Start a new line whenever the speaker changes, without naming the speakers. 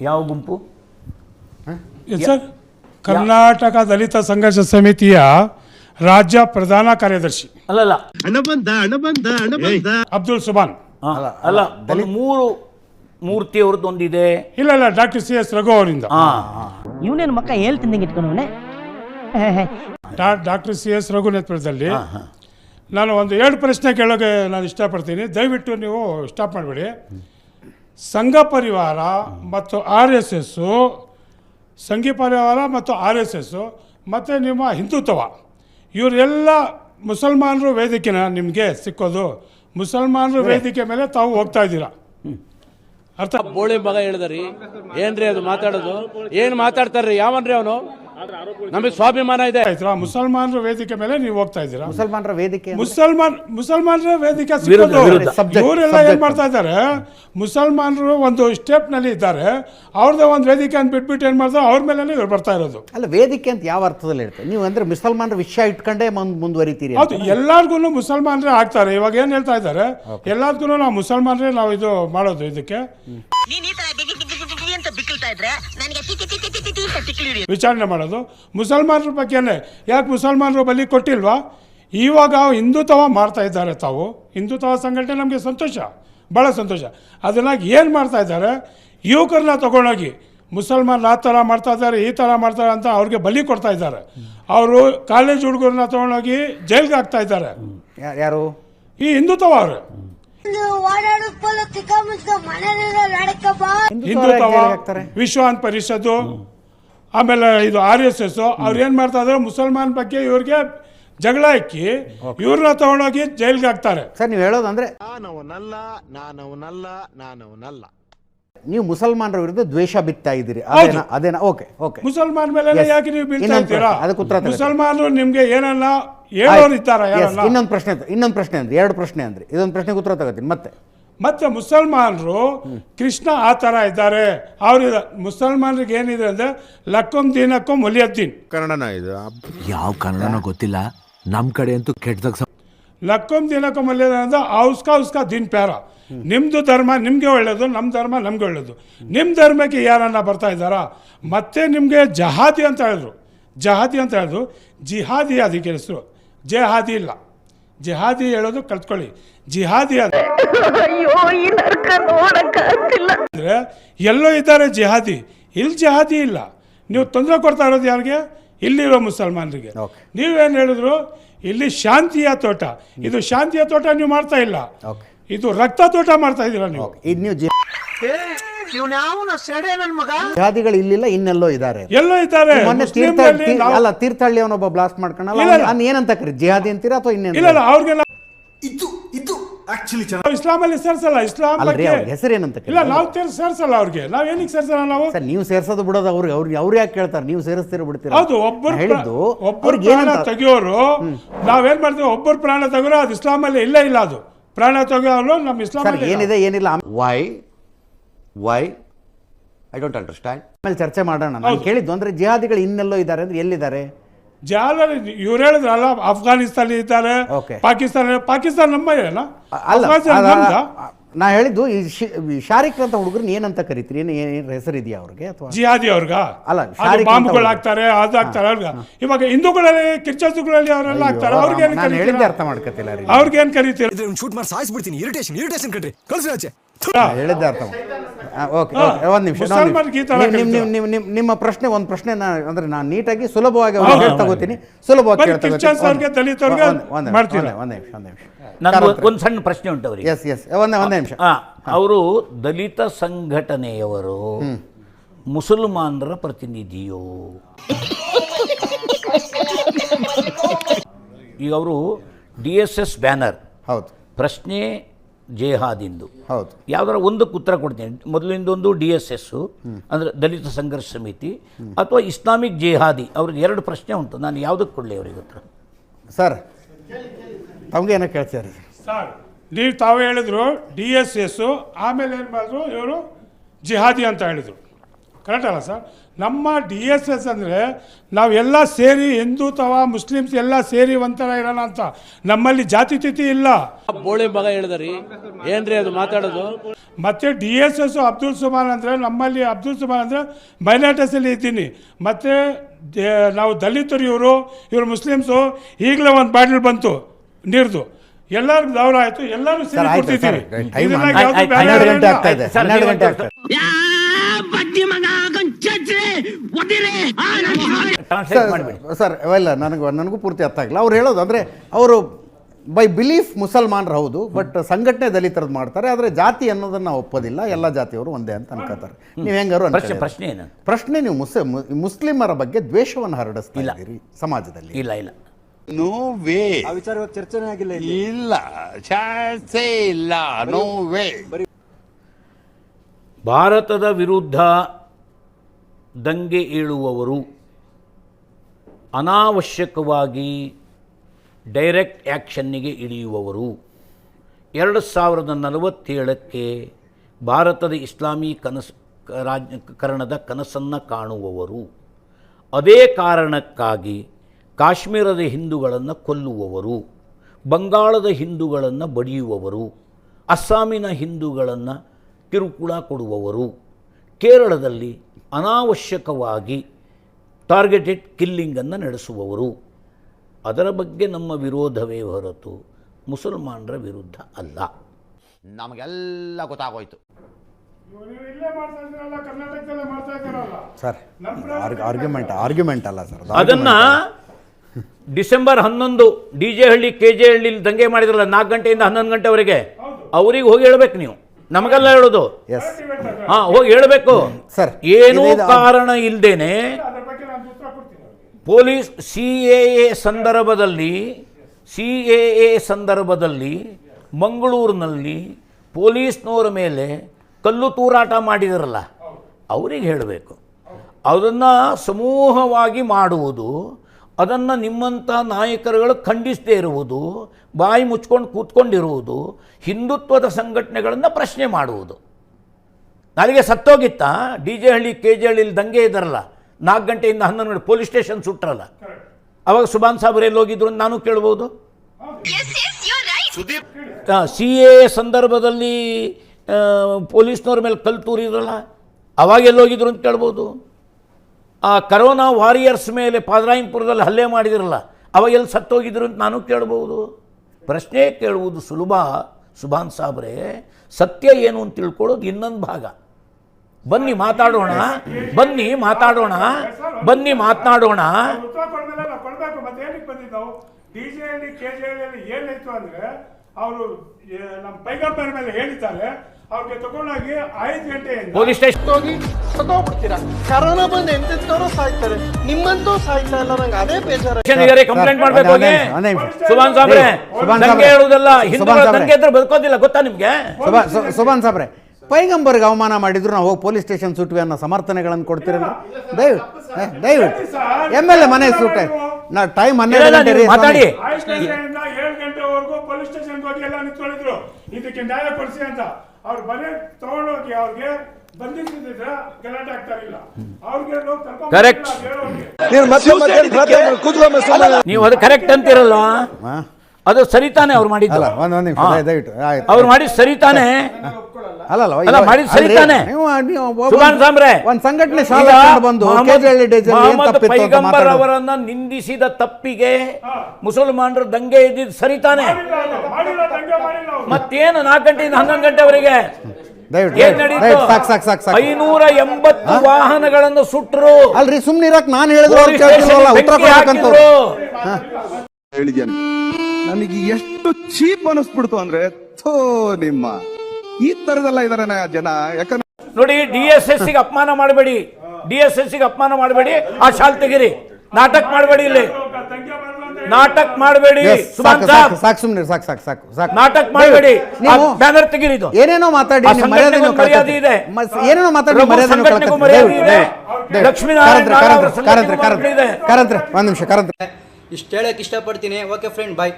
ಯಾವ ಗುಂಪು?
ಸರ್? ಕರ್ನಾಟಕ ದಲಿತ ಸಂಘರ್ಷ ಸಮಿತಿಯ ರಾಜ್ಯ ಪ್ರಧಾನ ಕಾರ್ಯದರ್ಶಿ.
ಅಲ್ಲಲ್ಲ.
ಅಬ್ದುಲ್ ಸುಬಾನ್.
ಅಲ್ಲ ಅಲ್ಲ ಒಂದು ಮೂರು ಮೂರ್ತಿಯವ್ರದ್ದು ಒಂದಿದೆ
ಇಲ್ಲ ಇಲ್ಲ ಡಾಕ್ಟರ್ ಸಿ ಎಸ್ ರಘು ಅವರಿಂದ.
ಹಾ
ಇವನೇನು ಮಕ್ಕ ಹೇಳ್ತಿದ್ದಂಗೆ ಇಟ್ಕೊಂಡವನೆ
ಡಾಕ್ಟರ್ ಸಿ ಎಸ್ ರಘು ನೇತೃತ್ವದಲ್ಲಿ ನಾನು ಒಂದು ಎರಡು ಪ್ರಶ್ನೆ ಕೇಳೋಕೆ ನಾನು ಇಷ್ಟಪಡ್ತೀನಿ. ದಯವಿಟ್ಟು ನೀವು ಸ್ಟಾಪ್ ಮಾಡಬೇಡಿ. ಸಂಘ ಪರಿವಾರ ಮತ್ತು ಆರ್ ಎಸ್ ಎಸ್ಸು ಸಂಘಿ ಪರಿವಾರ ಮತ್ತು ಆರ್ ಎಸ್ ಎಸ್ಸು ಮತ್ತು ನಿಮ್ಮ ಹಿಂದುತ್ವ. ಇವರೆಲ್ಲ ಮುಸಲ್ಮಾನರು ವೇದಿಕೆನ ನಿಮಗೆ ಸಿಕ್ಕೋದು. ಮುಸಲ್ಮಾನರು ವೇದಿಕೆ ಮೇಲೆ ತಾವು ಹೋಗ್ತಾ ಇದ್ದೀರಾ? ಅರ್ಥ
ಬೋಳಿ ಮಗ ಹೇಳಿದ್ರಿ ಏನ್ರಿ ಅದು ಮಾತಾಡೋದು? ಏನು ಮಾತಾಡ್ತಾರ್ರಿ? ಯಾವನ್ರಿ ಅವನು? ನಮಗೆ ಸ್ವಾಭಿಮಾನ ಇದೆ.
ಆಯ್ತಾ ಮುಸಲ್ಮಾನರ ವೇದಿಕೆ ಮೇಲೆ ನೀವು ಹೋಗ್ತಾ ಇದ್ದೀರಾ?
ಮುಸಲ್ಮಾನರ ವೇದಿಕೆ
ಮುಸಲ್ಮಾನ್ ಮುಸಲ್ಮಾನರ ವೇದಿಕೆ ಇವರೆಲ್ಲ ಏನ್ ಮಾಡ್ತಾ ಇದ್ದಾರೆ? ಮುಸಲ್ಮಾನರು ಒಂದು ಸ್ಟೆಪ್ನಲ್ಲಿ ಇದ್ದಾರೆ. ಅವ್ರದ್ದು ಒಂದು ವೇದಿಕೆ ಅಂತ ಬಿಟ್ಬಿಟ್ಟು ಏನ್ ಮಾಡ್ತಾರೆ? ಅವ್ರ ಮೇಲೆ ಇವ್ರು ಬರ್ತಾ ಇರೋದು.
ಅಲ್ಲ ವೇದಿಕೆ ಅಂತ ಯಾವ ಅರ್ಥದಲ್ಲಿ ಇರುತ್ತೆ ನೀವು ಅಂದ್ರೆ ಮುಸಲ್ಮಾನರ ವಿಷಯ ಇಟ್ಕೊಂಡೇ ಮುಂದ್ ಮುಂದುವರಿತೀರಿ ಅದು
ಹೌದು ಎಲ್ಲಾರ್ಗು ಮುಸಲ್ಮಾನರೇ ಆಗ್ತಾರೆ. ಇವಾಗ ಏನ್ ಹೇಳ್ತಾ ಇದ್ದಾರೆ? ಎಲ್ಲಾರ್ಗು ನಾವು ಮುಸಲ್ಮಾನರೇ ನಾವು ಇದು ಮಾಡೋದು ಇದಕ್ಕೆ
ನೀನ್ ಈ ತರ ಬಿಗಿ ಬಿಗಿ ಬಿಗಿ ಇದ್ರೆ ನನಗೆ
ವಿಚಾರಣೆ ಮಾಡೋದು. ಮುಸಲ್ಮಾನರ ಬಗ್ಗೆನೇ. ಯಾಕೆ ಮುಸಲ್ಮಾನರು ಬಲಿ ಕೊಟ್ಟಿಲ್ವಾ? ಇವಾಗ ಹಿಂದುತ್ವ ಮಾಡ್ತಾ ಇದ್ದಾರೆ ತಾವು. ಹಿಂದುತ್ವ ಸಂಘಟನೆ ನಮಗೆ ಸಂತೋಷ. ಭಾಳ ಸಂತೋಷ. ಅದನ್ನ ಏನು ಮಾಡ್ತಾ ಇದ್ದಾರೆ? ಯುವಕರನ್ನ ತಗೊಂಡೋಗಿ ಮುಸಲ್ಮಾನ್ ಆ ಥರ ಮಾಡ್ತಾ ಇದ್ದಾರೆ ಈ ಥರ ಮಾಡ್ತಾರೆ ಅಂತ ಅವ್ರಿಗೆ ಬಲಿ ಕೊಡ್ತಾ ಇದ್ದಾರೆ. ಅವರು ಕಾಲೇಜ್ ಹುಡುಗರನ್ನ ತಗೊಂಡೋಗಿ ಜೈಲ್ಗೆ ಹಾಕ್ತಾ ಇದ್ದಾರೆ.
ಯಾ- ಯಾರು?
ಈ ಹಿಂದುತ್ವ ಅವರು. ಹಿಂದುತ್ವ ವಿಶ್ವಾನ್ ಪರಿಷತ್ತು ಆಮೇಲೆ ಇದು ಆರ್ ಎಸ್ ಎಸ್ ಅವ್ರು ಏನು ಮಾಡ್ತಾ ಇದ್ರೆ ಮುಸಲ್ಮಾನ್ ಬಗ್ಗೆ ಇವ್ರಿಗೆ ಜಗಳ ಹಾಕಿ ಇವ್ರನ್ನ ತಗೊಂಡೋಗಿ ಜೈಲ್ಗೆ ಹಾಕ್ತಾರೆ.
ಸರ್ ನೀವು ಹೇಳೋದಂದ್ರೆ
ನಾನವನಲ್ಲ ನಾನವನಲ್ಲ ನಾನವನಲ್ಲ.
ನೀವು ಮುಸಲ್ಮಾನರ ವಿರುದ್ಧ ದ್ವೇಷ ಬಿತ್ತಾ ಇದ್ದೀರಿ. ಅದೇನಾ ಅದೇನಾ ಓಕೆ ಓಕೆ.
ಮುಸಲ್ಮಾನ್ ಮೇಲೆ
Yes.
ಯಾಕೆ ನೀವು ಬೀಳ್ತಾ
ಇನ್ನೊಂದು
ಇದ್ದೀರಾ
ಪ್ರಶ್ನೆ, ಅದಕ್ಕೆ ಉತ್ತರ ತಗೊಳ್ಳಿ.
ಮುಸಲ್ಮಾನರು ನಿಮ್ಗೆ ಏನನ್ನ ಹೇಳೋರು ಇದ್ದಾರ ಯಾರನ್ನ?
ಇನ್ನೊಂದು ಪ್ರಶ್ನೆ ಇನ್ನೊಂದು ಪ್ರಶ್ನೆ ಅಂದ್ರೆ ಎರಡು ಪ್ರಶ್ನೆ ಅಂದ್ರೆ. ಇದೊಂದು ಪ್ರಶ್ನೆಗೆ ಉತ್ತರ ತಗೋತೀನಿ ಮತ್ತೆ.
ಮತ್ತೆ ಮುಸಲ್ಮಾನರು ಕೃಷ್ಣ ಆ ಥರ ಇದ್ದಾರೆ. ಅವ್ರ ಮುಸಲ್ಮಾನರಿಗೆ ಏನಿದೆ ಅಂದ್ರೆ ಲಕ್ಕಂ ದೀನಕ್ಕಂ ಒಲಿಯದ್ದೀನ್
ಕನ್ನಡನ ಇದು.
ಯಾವ ಕನ್ನಡನೋ ಗೊತ್ತಿಲ್ಲ. ನಮ್ ಕಡೆ ಅಂತೂ ಕೆಟ್ಟದಾಗ
ಲಕ್ಕಂ ದಿನಕ್ಕೂ ಮಲ್ಯದ ಅಂದ್ರೆ ಹೌಸ್ಕ ಉಸ್ಕಾ ದಿನ್ ಪ್ಯಾರ. ನಿಮ್ಮದು ಧರ್ಮ ನಿಮಗೆ ಒಳ್ಳೆಯದು ನಮ್ಮ ಧರ್ಮ ನಮಗೆ ಒಳ್ಳೆಯದು ನಿಮ್ಮ ಧರ್ಮಕ್ಕೆ ಯಾರನ್ನ ಬರ್ತಾ ಇದ್ದಾರಾ? ಮತ್ತೆ ನಿಮಗೆ ಜಹಾದಿ ಅಂತ ಹೇಳಿದ್ರು. ಜಹಾದಿ ಅಂತ ಹೇಳಿದ್ರು. ಜಿಹಾದಿ ಅದಕ್ಕೆ ಹೆಸರು ಜೆಹಾದಿ ಇಲ್ಲ. ಜಿಹಾದಿ ಹೇಳೋದು ಕಲ್ತ್ಕೊಳ್ಳಿ. ಜಿಹಾದಿ ಅಂದರೆ ಎಲ್ಲೋ ಇದ್ದಾರೆ ಜಿಹಾದಿ. ಇಲ್ಲಿ ಜಿಹಾದಿ ಇಲ್ಲ. ನೀವು ತೊಂದರೆ ಕೊಡ್ತಾ ಇರೋದು ಯಾರಿಗೆ? ಇಲ್ಲಿರೋ ಮುಸಲ್ಮಾನರಿಗೆ. ನೀವೇನು ಹೇಳಿದ್ರು? ಇಲ್ಲಿ ಶಾಂತಿಯ ತೋಟ. ಇದು ಶಾಂತಿಯ ತೋಟ ನೀವು ಮಾಡ್ತಾ ಇಲ್ಲ.
ಓಕೆ
ಇದು ರಕ್ತ ತೋಟ ಮಾಡ್ತಾ ಇದ್ದೀರಾ ನೀವು?
ಇದು ನೀವು ಜಿ- ಜಿಹಾದಿಗಳು ಇಲ್ಲಿಲ್ಲ ಇನ್ನೆಲ್ಲೋ ಇದ್ದಾರೆ.
ಎಲ್ಲೋ ಇದ್ದಾರೆ.
ಮೊನ್ನೆ
ತೀರ್ಥಹಳ್ಳಿ
ಅಲ್ಲ ತೀರ್ಥಹಳ್ಳಿ ಅವನೊಬ್ಬ ಬ್ಲಾಸ್ಟ್ ಮಾಡ್ಕೊಂಡಲ್ಲ ಏನಂತ ಕರಿ ಜಿಹಾದಿ ಅಂತೀರಾ ಅಥವಾ ಇನ್ನೇನು?
ಇಲ್ಲ ಇಲ್ಲ ಅವ್ರಿಗೆಲ್ಲ ಚೆನ್ನಾಗಿ ಇಸ್ಲಾಮಲ್ಲಿ ಸೇರ್ಸಲ್ಲ. ಇಸ್ಲಾಂ
ಅಲ್ರಿ
ಬಗ್ಗೆ
ಅವ್ರ ಹೆಸರು ಏನಂತ
ಇಲ್ಲ ನಾವು ತೀರ್ ಸೇರ್ಸಲ್ಲ ಅವ್ರಿಗೆ. ನಾವ್ ಏನಕ್ಕೆ ಸೇರ್ಸಲ್ಲ ನಾವು?
ಸರ್ ನೀವು ಸೇರ್ಸೋದು ಬಿಡೋದು ಅವ್ರಿಗೆ ಅವ್ರಿಗೆ ಅವ್ರು ಯಾಕೆ ಕೇಳ್ತಾರೆ? ನೀವು ಸೇರಿಸ್ತೀರ ಬಿಡ್ತೀರ?
ಹೌದು ಒಬ್ಬರು
ಹೇಳಿದ್ದು
ಒಬ್ಬರು
ಅವ್ರಿಗೆ
ಪ್ರಾಣ
ಏನಂತ
ತೆಗಿಯೋರು ನಾವೇನ್ ಮಾಡ್ತೀವಿ? ಒಬ್ಬರು ಪ್ರಾಣ ತೆಗಿರೋ ಅದು ಇಸ್ಲಾಮಲ್ಲಿ ಇಲ್ಲ ಇಲ್ಲ ಅದು. ಪ್ರಾಣ ತೆಗಿಯೋರು ನಮ್ಮ
ಸರ್
ಇಸ್ಲಾಮಲ್ಲಿ ಇಲ್ಲ.
ಏನಿದೆ ಏನಿಲ್ಲ.
Why why I don't understand
ಆಮೇಲೆ ಚರ್ಚೆ ಮಾಡೋಣ. ನಾನು
ಹೌದು.
ಕೇಳಿದ್ದು ಅಂದ್ರೆ ಜಿಹಾದಿಗಳು ಇನ್ನೆಲ್ಲೋ ಇದ್ದಾರೆ ಅಂದ್ರೆ ಎಲ್ಲಿದ್ದಾರೆ?
ಜಾಲಲ್ಲಿ ಇವ್ರು ಹೇಳಿದ್ರಲ್ಲ ಅಫ್ಘಾನಿಸ್ತಾನ ಇದ್ದಾರೆ ಪಾಕಿಸ್ತಾನ ಪಾಕಿಸ್ತಾನ ನಮ್ಮ
ಅಲ್ಲ? ನಾ ಹೇಳಿದ್ದು ಈ ಶಾರಿಕ್ ಅಂತ ಹುಡುಗರನ್ನ ಏನಂತ ಕರಿತೀರಿ? ಏನು ಏನು ಹೆಸರು ಇದೆಯಾ ಅವ್ರಿಗೆ ಅಥವಾ?
ಜಿಹಾದಿ ಅವ್ರಿಗ?
ಅಲ್ಲ,
ಬಾಂಬ್ಗಳು
ಅವ್ರು.
ಹಾಕ್ತಾರೆ ಅದು ಹಾಕ್ತಾರೆ ಅವ್ರಿಗೆ. ಇವಾಗ ಹಿಂದೂಗಳಲ್ಲಿ ಕಿರ್ಚಸುಗಳಲ್ಲಿ ಅವರೆಲ್ಲ ಹಾಕ್ತಾರೆ. ಅವ್ರಿಗೇನು
ನಾನು ಹೇಳಿದ್ದೆ ಅರ್ಥ ಮಾಡ್ಕೊತಿಲ್ಲ ಅವ್ರಿಗೆ
ಏನ್ ಕರೀತೀರ?
ಶೂಟ್ ಮಾಡಿ ಸಾಯಿಸ್ಬಿಡ್ತೀನಿ. ಇರಿಟೇಷನ್ ಇರಿಟೇಷನ್ ಕಣ್ರಿ. ಕಳ್ಸಿ ಆಚೆ.
ಹೇಳಿದ್ದೆ ಅರ್ಥ ಓಕೆ ಒಂದು ನಿಮಿಷ ನಿಮ್ಮ ಪ್ರಶ್ನೆ ಒಂದು ಪ್ರಶ್ನೆ ನಾ ಅಂದ್ರೆ ನಾನು ನೀಟಾಗಿ ಸುಲಭವಾಗಿ ತಗೋತೀನಿ. ಸುಲಭವಾಗಿ ಒಂದು
ಸಣ್ಣ ಪ್ರಶ್ನೆ ಉಂಟು ಅವರಿಗೆ.
ಎಸ್ ಎಸ್ ಒಂದೇ ಒಂದೇ ನಿಮಿಷ.
ಅವರು ದಲಿತ ಸಂಘಟನೆಯವರು ಮುಸಲ್ಮಾನರ ಪ್ರತಿನಿಧಿಯೋ? ಈಗ ಅವರು ಡಿ ಎಸ್ ಎಸ್ ಬ್ಯಾನರ್.
ಹೌದು.
ಪ್ರಶ್ನೆ ಜೇಹಾದಿಂದು.
ಹೌದು.
ಯಾವ್ದಾರ ಒಂದಕ್ಕೆ ಉತ್ತರ ಕೊಡ್ತೀನಿ. ಮೊದಲಿಂದೊಂದು ಡಿ ಎಸ್ ಎಸ್ಸು ಅಂದರೆ ದಲಿತ ಸಂಘರ್ಷ ಸಮಿತಿ ಅಥವಾ ಇಸ್ಲಾಮಿಕ್ ಜೇಹಾದಿ ಅವ್ರಿಗೆ ಎರಡು ಪ್ರಶ್ನೆ ಉಂಟು. ನಾನು ಯಾವುದಕ್ಕೆ ಕೊಡಲಿ ಅವ್ರಿಗೆ ಉತ್ತರ?
ಸರ್ ತಮಗೆ ಏನೋ ಕೇಳ್ತೀರಿ?
ಸರ್ ನೀವು ತಾವೇ ಹೇಳಿದ್ರು ಡಿ ಎಸ್ ಎಸ್ ಆಮೇಲೆ ಏನು ಮಾಡಿದ್ರು ಇವರು? ಜಿಹಾದಿ ಅಂತ ಹೇಳಿದ್ರು. ಕರೆಕ್ಟ್ ಅಲ್ಲ ಸರ್ ನಮ್ಮ ಡಿ ಎಸ್ ಎಸ್ ಅಂದರೆ ನಾವೆಲ್ಲ ಸೇರಿ ಹಿಂದೂತ್ವ ಮುಸ್ಲಿಮ್ಸ್ ಎಲ್ಲ ಸೇರಿ ಒಂಥರ ಇರೋಣ ಅಂತ. ನಮ್ಮಲ್ಲಿ ಜಾತಿ ತಿಥಿ ಇಲ್ಲ.
ಬೋಳಿ ಮಗ ಹೇಳಿದ್ರಿ. ಏನ್ರಿ ಅದು ಮಾತಾಡೋದು?
ಮತ್ತೆ D S S Abdul Suman ಅಂದರೆ ನಮ್ಮಲ್ಲಿ ಅಬ್ದುಲ್ ಸುಮಾನ್ ಅಂದರೆ ಮೈನಾರಿಟೀಸಲ್ಲಿ ಇದ್ದೀನಿ. ಮತ್ತು ನಾವು ದಲಿತರು ಇವರು ಇವರು ಮುಸ್ಲಿಮ್ಸು ಈಗಲೇ ಒಂದು ಬಾಟಲ್ ಬಂತು ನೀರ್ದು. ಎಲ್ಲರಿಗೂ ಗೌರವ ಆಯಿತು ಎಲ್ಲರೂ
ಸರ್
ಕೊಡ್ತಿದ್ದೀವಿ.
ಸರ್
ಸರ್ ಅವೆಲ್ಲ ನನಗೂ ನನಗೂ ಪೂರ್ತಿ ಅರ್ಥ ಆಗಿಲ್ಲ. ಅವ್ರು ಹೇಳೋದು ಅಂದರೆ ಅವರು ಬೈ ಬಿಲೀಫ್ ಮುಸಲ್ಮಾನ್ರು ಹೌದು ಬಟ್ ಸಂಘಟನೆ ದಲಿತರದ್ದು ಮಾಡ್ತಾರೆ ಆದರೆ ಜಾತಿ ಅನ್ನೋದನ್ನು ಒಪ್ಪೋದಿಲ್ಲ ಎಲ್ಲ ಜಾತಿಯವರು ಒಂದೇ ಅಂತ ಅನ್ಕೋತಾರೆ. ನೀವು ಹೆಂಗಾರು
ಪ್ರಶ್ನೆ ಪ್ರಶ್ನೆ ಏನು?
ಪ್ರಶ್ನೆ ನೀವು ಮುಸ್ ಮುಸ್ಲಿಮರ ಬಗ್ಗೆ ದ್ವೇಷವನ್ನು
ಹರಡಿಸ್ತಿಲ್ಲ
ಇದ್ದೀರಿ ಸಮಾಜದಲ್ಲಿ.
ಇಲ್ಲ ಇಲ್ಲ.
No way. ಆ ವಿಚಾರ ಚರ್ಚೆನೇ ಆಗಿಲ್ಲ ಇಲ್ಲ. ಚಾನ್ಸೇ ಇಲ್ಲ. No way.
ಭಾರತದ ವಿರುದ್ಧ ದಂಗೆ ಏಳುವವರು ಅನಾವಶ್ಯಕವಾಗಿ ಡೈರೆಕ್ಟ್ ಆ್ಯಕ್ಷನ್ನಿಗೆ ಇಳಿಯುವವರು. ಎರಡು ಸಾವಿರದ ನಲವತ್ತೇಳಕ್ಕೆ ಭಾರತದ ಇಸ್ಲಾಮೀ ಕನಸು ರಾಜಕರಣದ ಕನಸನ್ನು ಕಾಣುವವರು. ಅದೇ ಕಾರಣಕ್ಕಾಗಿ ಕಾಶ್ಮೀರದ ಹಿಂದೂಗಳನ್ನು ಕೊಲ್ಲುವವರು, ಬಂಗಾಳದ ಹಿಂದೂಗಳನ್ನು ಬಡಿಯುವವರು, ಅಸ್ಸಾಮಿನ ಹಿಂದೂಗಳನ್ನು ಕಿರುಕುಳ ಕೊಡುವವರು. ಕೇರಳದಲ್ಲಿ ಅನಾವಶ್ಯಕವಾಗಿ ಟಾರ್ಗೆಟೆಡ್ ಕಿಲ್ಲಿಂಗನ್ನು ನಡೆಸುವವರು. ಅದರ ಬಗ್ಗೆ ನಮ್ಮ ವಿರೋಧವೇ ಹೊರತು ಮುಸಲ್ಮಾನರ ವಿರುದ್ಧ ಅಲ್ಲ.
ನಮಗೆಲ್ಲ ಗೊತ್ತಾಗೋಯ್ತು.
ನೀವು ಇಲ್ಲೇ ಮಾಡ್ತಾ ಕರ್ನಾಟಕದಲ್ಲೇ ಮಾಡ್ತಾ ಇದ್ದೀರಲ್ಲ
ಸರ್
ನಮ್ಮ
ಆರ್ಗ್ಯುಮೆಂಟ್ ಆರ್ಗ್ಯುಮೆಂಟ್ ಅಲ್ಲ ಸರ್ ಅದು
ಅದನ್ನ ಡಿಸೆಂಬರ್ ಹನ್ನೊಂದು D J Halli K J Halli ದಂಗೆ ಮಾಡಿದ್ರಲ್ಲ ನಾಲ್ಕು ಗಂಟೆಯಿಂದ ಹನ್ನೊಂದು ಗಂಟೆವರೆಗೆ. ಅವರಿಗೆ ಹೋಗಿ ಹೇಳ್ಬೇಕು ನೀವು. ನಮಗೆಲ್ಲ ಹೇಳೋದು?
ಎಸ್
ಹಾ ಹೋಗಿ ಹೇಳಬೇಕು.
ಸರ್,
ಏನೂ ಕಾರಣ
ಅವ್ರಿಗೆ.
ಪೊಲೀಸ್ ಸಿ ಎ ಎ ಸಂದರ್ಭದಲ್ಲಿ ಸಿ ಎ ಎ ಸಂದರ್ಭದಲ್ಲಿ ಮಂಗಳೂರಿನಲ್ಲಿ ಪೊಲೀಸ್ನವರ ಮೇಲೆ ಕಲ್ಲು ತೂರಾಟ ಮಾಡಿದರಲ್ಲ ಅವ್ರಿಗೆ ಹೇಳಬೇಕು. ಅದನ್ನು ಸಮೂಹವಾಗಿ ಮಾಡುವುದು ಅದನ್ನು ನಿಮ್ಮಂಥ ನಾಯಕರುಗಳು ಖಂಡಿಸದೇ ಇರುವುದು ಬಾಯಿ ಮುಚ್ಕೊಂಡು ಕೂತ್ಕೊಂಡಿರುವುದು ಹಿಂದುತ್ವದ ಸಂಘಟನೆಗಳನ್ನು ಪ್ರಶ್ನೆ ಮಾಡುವುದು. ನನಗೆ ಸತ್ತೋಗಿತ್ತಾ D J Halli K J ಹಳ್ಳಿಲಿ ದಂಗೆ ಇದ್ದಾರಲ್ಲ ನಾಲ್ಕು ಗಂಟೆಯಿಂದ ಹನ್ನೊಂದು ಗಂಟೆ ಪೊಲೀಸ್ ಸ್ಟೇಷನ್ ಸುಟ್ರಲ್ಲ. ಅವಾಗ ಸುಭಾನ್ ಸಾಬ್ರು ಎಲ್ಲಿ ಹೋಗಿದ್ರು ಅಂತ ನಾನು ಕೇಳ್ಬೋದು? ಸಿ ಎ ಸಂದರ್ಭದಲ್ಲಿ ಪೊಲೀಸ್ನವ್ರ ಮೇಲೆ ಕಲ್ಲು ತೂರಿದ್ರಲ್ಲ ಅವಾಗ ಎಲ್ಲಿ ಹೋಗಿದ್ರು ಅಂತ ಕೇಳ್ಬೋದು? ಆ ಕರೋನಾ ವಾರಿಯರ್ಸ್ ಮೇಲೆ ಪಾದರಾಯಂಪುರದಲ್ಲಿ ಹಲ್ಲೆ ಮಾಡಿದ್ರಲ್ಲ ಅವಾಗ ಎಲ್ಲಿ ಸತ್ತೋಗಿದ್ರು ಅಂತ ನಾನು ಕೇಳ್ಬೋದು? ಪ್ರಶ್ನೆ ಕೇಳುವುದು ಸುಲಭ. ಸುಭಾನ್ ಸಾಬ್ರೆ, ಸತ್ಯ ಏನು ಅಂತ ತಿಳ್ಕೊಳ್ಳೋದು ಇನ್ನೊಂದು ಭಾಗ. ಬನ್ನಿ ಮಾತಾಡೋಣ ಬನ್ನಿ ಮಾತಾಡೋಣ, ಬನ್ನಿ ಮಾತನಾಡೋಣ.
ಅವ್ರು ನಮ್ಮ ಪೈಗಂಬರ್ ಮೇಲೆ ಹೇಳಿದ್ದಾರೆ ಅವ್ರಿಗೆ ತಗೊಂಡೋಗಿ ಐದು ಗಂಟೆಯಿಂದ
ಪೊಲೀಸ್ ಸ್ಟೇಷನ್
ಹೋಗಿ ತಗೋಬಿಡ್ತೀರಾ? ಕರೋನಾ ಬಂದು ಎಂತೆಂತವ್ರು ಸಾಯ್ತಾರೆ. ನಿಮ್ಮಂತೂ ಸಾಯ್ತಾ ಇಲ್ಲ ನಂಗೆ ಅದೇ ಬೇಜಾರ
ಇದ್ದಾರೆ ಕಂಪ್ಲೇಂಟ್ ಮಾಡ್ಬೇಕು ಹೋಗಿ?
ಒಂದೇ ನಿಮಿಷ
ಸುಭಾನ್ ಸಾಬ್ರೆ
ಸುಭಾನ್
ದಂಗೆ
ಸಾಬ್ರೆ.
ಹೇಳುವುದಲ್ಲ
ಸುಭಾನ್
ಹಿಂದೂಗಳ
ಸಾಬ್ರೆ.
ಬದುಕೋದಿಲ್ಲ ಗೊತ್ತಾ ನಿಮ್ಗೆ?
ಸುಭಾ ಸು- ಸುಭಾನ್ ಸಾಬ್ರೆ ಪೈಗಂಬರ್ಗೆ ಅವಮಾನ ಮಾಡಿದ್ರು ನಾವು ಹೋಗಿ ಪೊಲೀಸ್ ಸ್ಟೇಷನ್ ಸುಟ್ವಿ ಅನ್ನೋ ಸಮರ್ಥನೆಗಳನ್ನು ಕೊಡ್ತೀರಲ್ಲ ದಯವಿಟ್ಟು ಏ, ದಯವಿಟ್ಟು. ಎಂ ಎಲ್ ಎ ಮನೆ ಸುಟ್ಟೆ. ನಾ ಟೈಮ್ ಹನ್ನೆರಡು
ಇಲ್ಲ,
ಗಂಟೆ
ನೀವು
ರೀ
ಮಾತಾಡಿ.
ಸ್ವಾಮಿ.
ಐದು ಗಂಟೆಯಿಂದ ಏಳು ಗಂಟೆವರೆಗೂ ಪೊಲೀಸ್ ಸ್ಟೇಷನ್ಗೆ ಹೋಗಿ ಎಲ್ಲ ನಿಂತ್ಕೊಂಡಿದ್ರು. ಇದಕ್ಕೆ ನ್ಯಾಯ ಕೊಡಿಸಿ ಅಂತ. ಅವ್ರು ಮನೆ ತಗೊಂಡೋಗಿ ಅವ್ರಿಗೆ ಬಂಧಿಸಿದ್ರೆ ಗಲಾಟೆ ಆಗ್ತಾ ಇಲ್ಲ ಅವ್ರಿಗೆ ಹೋಗಿ ಕರ್ಕೊಂಡ್
Correct.
ಬಂದಿಲ್ಲ, ಹೇಳೋಗಿ.
ನೀನು ಮತ್ತೆ ಮತ್ತೆ ಕೂತ್ಕೊಂಬ
ನೀವು ಅದು ಕರೆಕ್ಟ್ ಅಂತಿರಲ್ಲ
ಹಾ?
ಅದು ಸರಿತಾನೆ ಅವ್ರು ಮಾಡಿದ್ದು.
ಅಲ್ಲ ಒಂದ್ ಒಂದ್ ನಿಮಿಷ ದಯವಿಟ್ಟು ಆಯ್ತು.
ಅವ್ರು ಮಾಡಿದ್ ಸರಿತಾನೆ.
ಅಲ್ಲ ಅಲ್ಲ
ಮಾಡಿ ಮಾಡಿದ್ ಸರಿ
ಅಲ್ರಿ,
ತಾನೇ?
ನೀವು ನೀವು ಒಬ್ಬ-
ಸುಭಾನ್ ಸಾಂಬ್ರೆ
ಒಂದ್ ಸಂಘಟನೆ ಬಂದು
ಮೊಹಮ್ಮದ್-
KJL days ಅಲ್ಲಿ ಏನ್
ಮೊಹಮ್ಮದ್
ತಪ್ಪಿತ್ತು ಅಂತ
ಪೈಗಂಬರ್
ಮಾತಾಡೋದು.
ಅವರನ್ನ ನಿಂದಿಸಿದ ತಪ್ಪಿಗೆ ಮುಸಲ್ಮಾನರು ದಂಗೆ ಇದ್ದಿದ್ದು ಸರಿತಾನೆ.
ಮಾಡಿಲ್ಲ ಅದು, ಮಾಡಿಲ್ಲ ದಂಗೆ ಮಾಡಿಲ್ಲ ಅವ್ರು.
ಮತ್ತೇನು ನಾಲ್ಕು ಗಂಟೆಯಿಂದ ಹನ್ನೊಂದು ಗಂಟೆವರೆಗೆ?
ದಯವಿಟ್ಟು
ಏನ್
ದಯವಿಟ್ಟು
ನಡೀತು?
ದಯವಿಟ್ಟು ಸಾಕು ಸಾಕು ಸಾಕು ಸಾಕು.
ಐನೂರ ಎಂಬತ್ತು ವಾಹನಗಳನ್ನು ಸುಟ್ಟರು
ಅಲ್ರಿ ಸುಮ್ನಿರಕ್ ನಾನು ಹೇಳಿದ್ರು ಅವ್ರು ಕೇಳ್ತಿಲ್ವಲ್ಲ ಉತ್ತರ
ಹೇಳಿದ್ಯಾನೆ ನನಗೆ ಎಷ್ಟು ಚೀಪ್ ಅನಿಸ್ಬಿಡ್ತು ಅಂದ್ರೆ ಥೋ ನಿಮ್ಮ. ಈ ತರದೆಲ್ಲ ಇದಾರೆ ಜನ. ಯಾಕಂದ್ರೆ
ನೋಡಿ ಡಿ ಎಸ್ ಎಸ್ಗೆ ಅಪಮಾನ ಮಾಡಬೇಡಿ. ಡಿ ಎಸ್ ಎಸ್ಗೆ ಅಪಮಾನ ಮಾಡಬೇಡಿ. ಆ ಶಾಲ್ ತೆಗಿರಿ. ನಾಟಕ ಮಾಡಬೇಡಿ ಇಲ್ಲಿ. ನಾಟಕ ಮಾಡಬೇಡಿ.
ಸಾಕು ಸಾಕು ಸಾಕು ಸುಮ್ನೆ ಸಾಕು ಸಾಕು ಸಾಕು ಸಾಕು.
ನಾಟಕ ಮಾಡಬೇಡಿ.
ನೀವು
ಬ್ಯಾನರ್ ತೆಗೀರಿ ಇದು.
ಏನೇನೋ ಮಾತಾಡಿ ಮರ್ಯಾದೆ
ಇದೆ.
ಏನೇನೋ ಮಾತಾಡಿ ಮರ್ಯಾದೆ
ಇದೆ. ಲಕ್ಷ್ಮೀನಾರಾಯಣ
ಕರಂತ್ರೆ ಕರಂತ್ರೆ
ಇದೆ.
ಕರಂತ್ರೆ ಒಂದ್ ನಿಮಿಷ ಕರಂತ್ರೆ.
ಇಷ್ಟ ಹೇಳಕ್ಕೆ ಇಷ್ಟಪಡ್ತೀನಿ. Okay friend bye